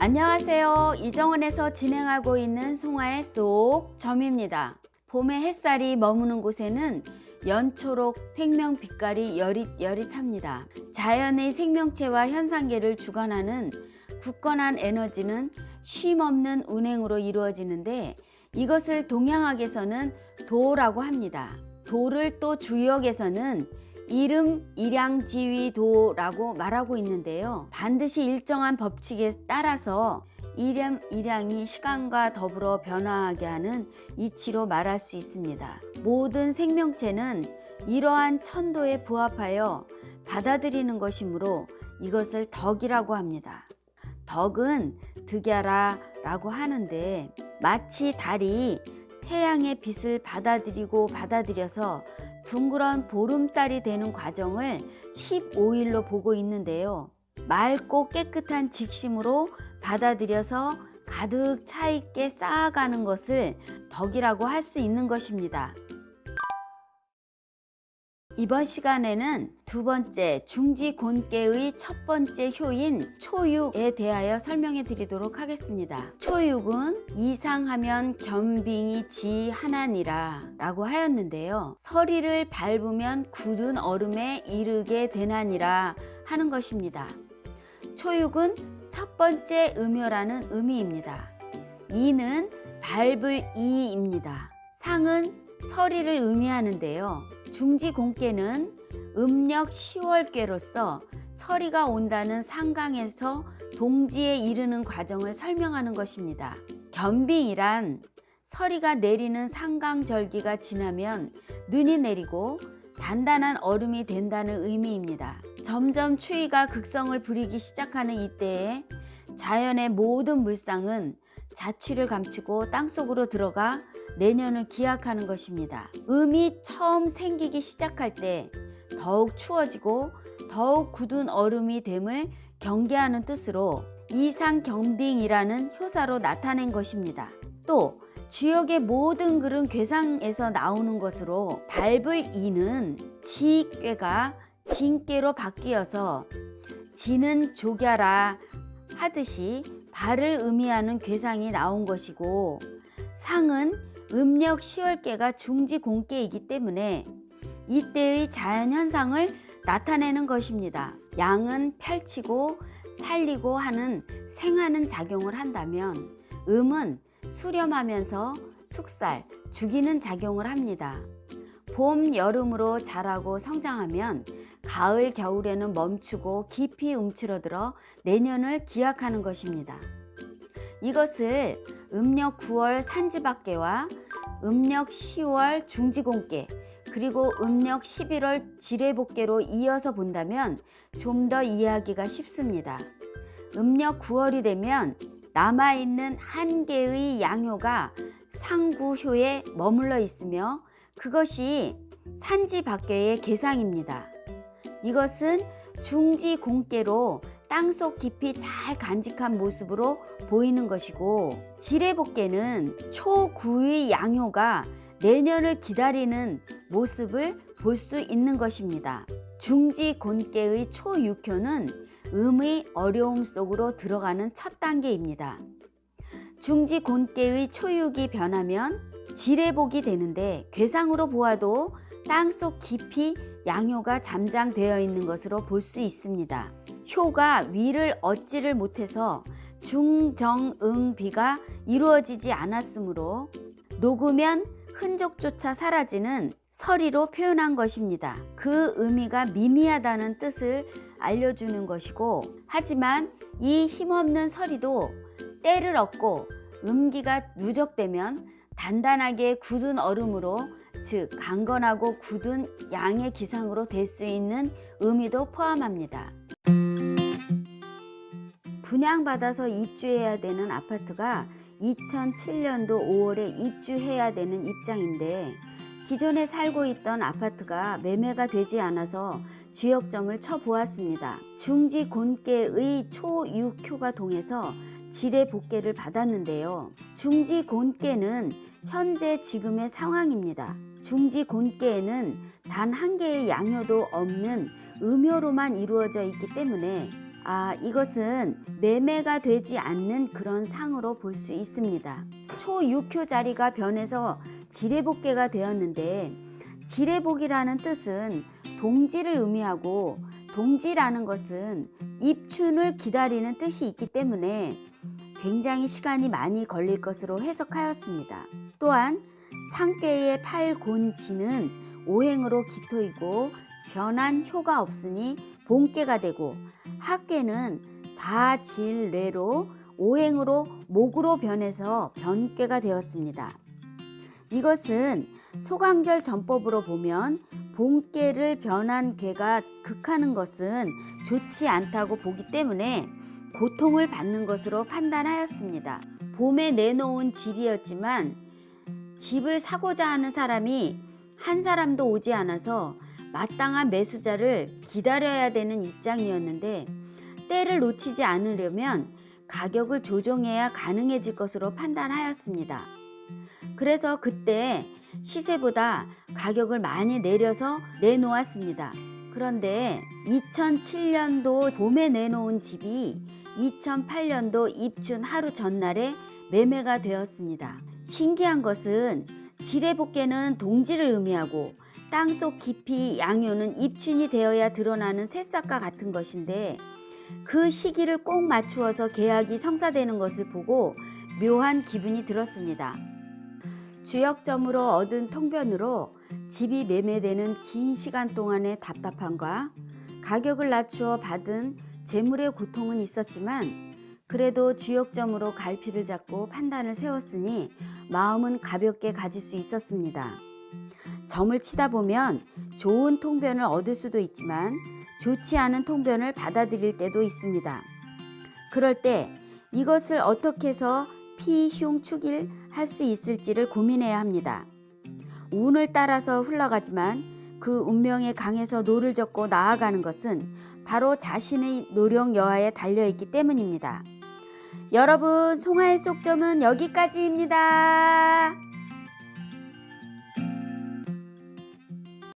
안녕하세요. 이정원에서 진행하고 있는 송화의 쏙 점입니다. 봄의 햇살이 머무는 곳에는 연초록 생명 빛깔이 여릿여릿합니다. 자연의 생명체와 현상계를 주관하는 굳건한 에너지는 쉼없는 운행으로 이루어지는데 이것을 동양학에서는 도라고 합니다. 도를 또 주역에서는 이름 일양지위도라고 말하고 있는데요. 반드시 일정한 법칙에 따라서 이름 일양이 시간과 더불어 변화하게 하는 이치로 말할 수 있습니다. 모든 생명체는 이러한 천도에 부합하여 받아들이는 것이므로 이것을 덕이라고 합니다. 덕은 득야라 라고 하는데 마치 달이 태양의 빛을 받아들이고 받아들여서 둥그런 보름달이 되는 과정을 15일로 보고 있는데요. 맑고 깨끗한 직심으로 받아들여서 가득 차 있게 쌓아가는 것을 덕이라고 할 수 있는 것입니다. 이번 시간에는 두 번째 중지곤계의 첫 번째 효인 초육에 대하여 설명해 드리도록 하겠습니다. 초육은 이상하면 겸빙이 지하나니라 라고 하였는데요. 서리를 밟으면 굳은 얼음에 이르게 되나니라 하는 것입니다. 초육은 첫 번째 음효라는 의미입니다. 이는 밟을 이입니다. 상은 서리를 의미하는데요. 중지공께는 음력 10월께로서 서리가 온다는 상강에서 동지에 이르는 과정을 설명하는 것입니다. 겸빙이란 서리가 내리는 상강절기가 지나면 눈이 내리고 단단한 얼음이 된다는 의미입니다. 점점 추위가 극성을 부리기 시작하는 이때에 자연의 모든 물상은 자취를 감추고 땅속으로 들어가 내년을 기약하는 것입니다. 음이 처음 생기기 시작할 때 더욱 추워지고 더욱 굳은 얼음이 됨을 경계하는 뜻으로 이상경빙이라는 효사로 나타낸 것입니다. 또 주역의 모든 글은 괴상에서 나오는 것으로 밟을 이는 지괴가 진괴로 바뀌어서 지는 조갸라 하듯이 발을 의미하는 괴상이 나온 것이고 상은 음력 10월께가 중지 공께이기 때문에 이때의 자연 현상을 나타내는 것입니다. 양은 펼치고 살리고 하는 생하는 작용을 한다면 음은 수렴하면서 숙살, 죽이는 작용을 합니다. 봄, 여름으로 자라고 성장하면 가을, 겨울에는 멈추고 깊이 움츠러들어 내년을 기약하는 것입니다. 이것을 음력 9월 산지밖에와 음력 10월 중지공께 그리고 음력 11월 지뢰복계로 이어서 본다면 좀 더 이해하기가 쉽습니다. 음력 9월이 되면 남아있는 한 개의 양효가 상구효에 머물러 있으며 그것이 산지 밖에의 개상입니다. 이것은 중지공께로 땅속 깊이 잘 간직한 모습으로 보이는 것이고 지뢰복계는 초구의 양효가 내년을 기다리는 모습을 볼 수 있는 것입니다. 중지곤계의 초육효는 음의 어려움 속으로 들어가는 첫 단계입니다. 중지곤계의 초육이 변하면 지뢰복이 되는데 괴상으로 보아도 땅속 깊이 양효가 잠장되어 있는 것으로 볼 수 있습니다. 효가 위를 얻지를 못해서 중정응비가 이루어지지 않았으므로 녹으면 흔적조차 사라지는 서리로 표현한 것입니다. 그 의미가 미미하다는 뜻을 알려주는 것이고 하지만 이 힘없는 서리도 때를 얻고 음기가 누적되면 단단하게 굳은 얼음으로 즉 강건하고 굳은 양의 기상으로 될 수 있는 의미도 포함합니다. 분양받아서 입주해야 되는 아파트가 2007년도 5월에 입주해야 되는 입장인데 기존에 살고 있던 아파트가 매매가 되지 않아서 지역점을 쳐보았습니다. 중지 곤계의 초육효가 동해서 지뢰 복계를 받았는데요. 중지 곤계는 현재 지금의 상황입니다. 중지 곤계에는 단 한 개의 양효도 없는 음효로만 이루어져 있기 때문에 아, 이것은 매매가 되지 않는 그런 상으로 볼 수 있습니다. 초육효 자리가 변해서 지뢰복개가 되었는데 지뢰복이라는 뜻은 동지를 의미하고 동지라는 것은 입춘을 기다리는 뜻이 있기 때문에 굉장히 시간이 많이 걸릴 것으로 해석하였습니다. 또한 상괴의 팔곤지는 오행으로 기토이고 변한 효가 없으니 본괴가 되고 학괴는 사질례로 오행으로 목으로 변해서 변괴가 되었습니다. 이것은 소강절 전법으로 보면 본괴를 변한 괴가 극하는 것은 좋지 않다고 보기 때문에 고통을 받는 것으로 판단하였습니다. 봄에 내놓은 집이었지만 집을 사고자 하는 사람이 한 사람도 오지 않아서 마땅한 매수자를 기다려야 되는 입장이었는데 때를 놓치지 않으려면 가격을 조정해야 가능해질 것으로 판단하였습니다. 그래서 그때 시세보다 가격을 많이 내려서 내놓았습니다. 그런데 2007년도 봄에 내놓은 집이 2008년도 입춘 하루 전날에 매매가 되었습니다. 신기한 것은 지뢰복개는 동지를 의미하고 땅속 깊이 양요는 입춘이 되어야 드러나는 새싹과 같은 것인데 그 시기를 꼭 맞추어서 계약이 성사되는 것을 보고 묘한 기분이 들었습니다. 주역점으로 얻은 통변으로 집이 매매되는 긴 시간 동안의 답답함과 가격을 낮추어 받은 재물의 고통은 있었지만 그래도 주역점으로 갈피를 잡고 판단을 세웠으니 마음은 가볍게 가질 수 있었습니다. 점을 치다 보면 좋은 통변을 얻을 수도 있지만 좋지 않은 통변을 받아들일 때도 있습니다. 그럴 때 이것을 어떻게 해서 피흉축일 할 수 있을지를 고민해야 합니다. 운을 따라서 흘러가지만 그 운명에 강해서 노를 젓고 나아가는 것은 바로 자신의 노력 여하에 달려 있기 때문입니다. 여러분, 송하의 속점은 여기까지입니다.